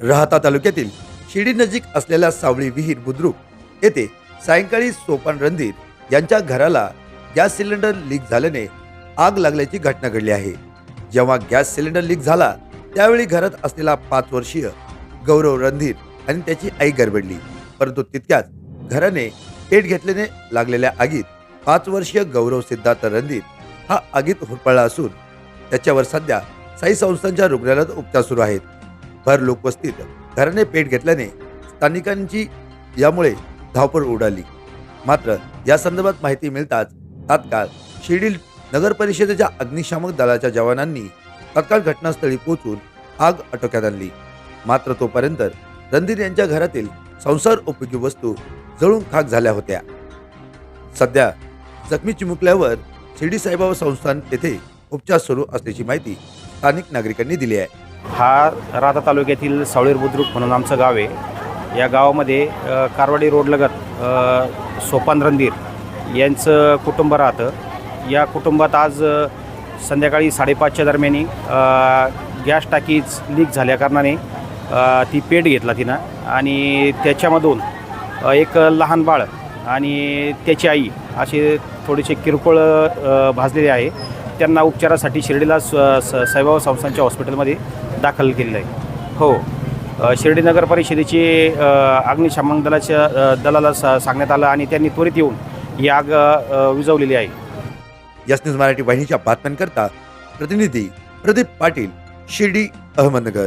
राहता तालुक्यातील शिडी नजीक असलेल्या सावळी विहीर बुद्रुक येथे सायंकाळी सोपान रणधीर यांच्या घराला गॅस सिलेंडर लीक झाल्याने आग लागल्याची घटना घडली आहे. जेव्हा गॅस सिलेंडर लीक झाला त्यावेळी घरात असलेला पाच वर्षीय गौरव रणधीर आणि त्याची आई गरबडली. परंतु तितक्याच घराने पेट घेतल्याने लागलेल्या आगीत पाच वर्षीय गौरव सिद्धार्थ रणधीर हा आगीत होरपळला असून त्याच्यावर सध्या साई संस्थांच्या रुग्णालयात उपचार सुरू आहेत. भर लोकवस्तीत घराने पेट घेतल्याने स्थानिकांची यामुळे धावपळ उडाली. मात्र या संदर्भात माहिती मिळताच तात्काळ शिर्डी नगर परिषदेच्या अग्निशामक दलाच्या जवानांनी तत्काळ घटनास्थळी पोहोचून आग आटोक्यात आणली. मात्र तोपर्यंत रणधीर यांच्या घरातील संसार उपयोगी वस्तू जळून खाक झाल्या होत्या. सध्या जखमी चिमुकल्यावर शिर्डी साईबाबा संस्थान येथे उपचार सुरू असल्याची माहिती स्थानिक नागरिकांनी दिली आहे. हा राधा तालुक्यातील सावळीर बुद्रुक म्हणून आमचं गाव आहे. या गावामध्ये कारवाडी रोडलगत सोपान रणधीर यांचं कुटुंब राहतं. या कुटुंबात आज संध्याकाळी साडेपाचच्या दरम्यानी गॅस टाकीच लीक झाल्याकारणाने ती पेट घेतला तिनं आणि त्याच्यामधून एक लहान बाळ आणि त्याची आई असे थोडेसे किरकोळ भाजलेले आहे. त्यांना उपचारासाठी शिर्डीला स स- साईबाबा संस्थांच्या हॉस्पिटलमध्ये दाखल केलेलं आहे हो शिर्डी नगर परिषदेचे अ, अग्निशामक दलाच्या दलाला सा सांगण्यात आलं आणि त्यांनी त्वरित येऊन ही आग विजवलेली विझवलेली आहे. यस न्यूज मराठी वाहिनीच्या बातम्यांकरता प्रतिनिधी प्रदीप पाटील शिर्डी अहमदनगर.